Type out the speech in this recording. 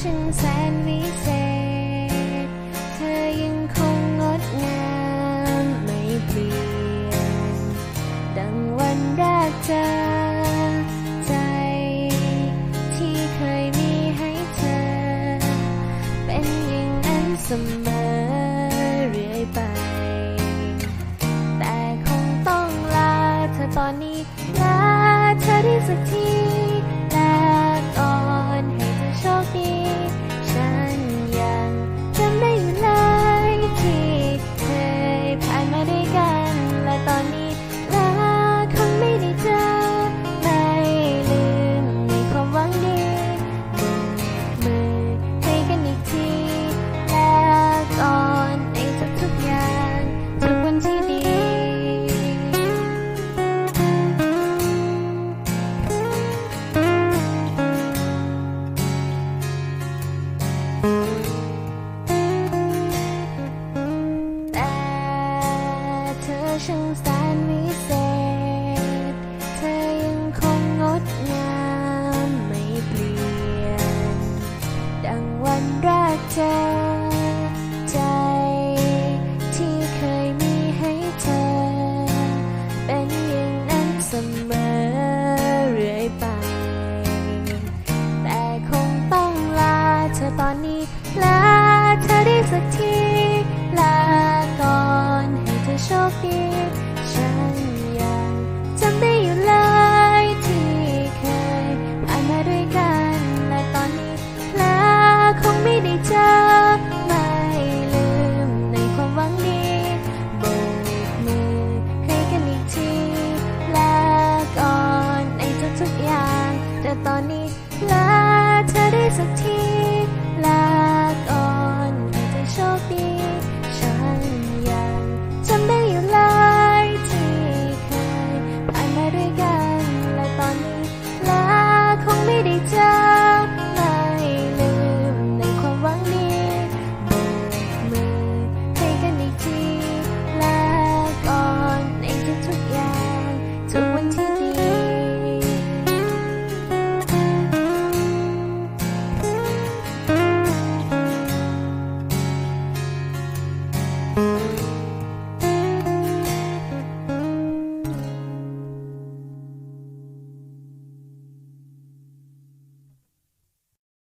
ช่างแสนวิเศษ เธอยังคงงดงามไม่เปลี่ยน ดังวันแรกเจอใจที่เคยมีให้เธอ เป็นอย่างนั้นเสมอเรื่อยไป แต่คงต้องลาเธอตอนนี้ลาเธอได้สักที เจอ ใจที่เคยมีให้เธอ เป็นอย่างนั้นเสมอเรื่อยไป แต่คงต้องลาเธอตอนนี้ ลาเธอได้สักที ลาก่อนให้เธอโชคดี ก่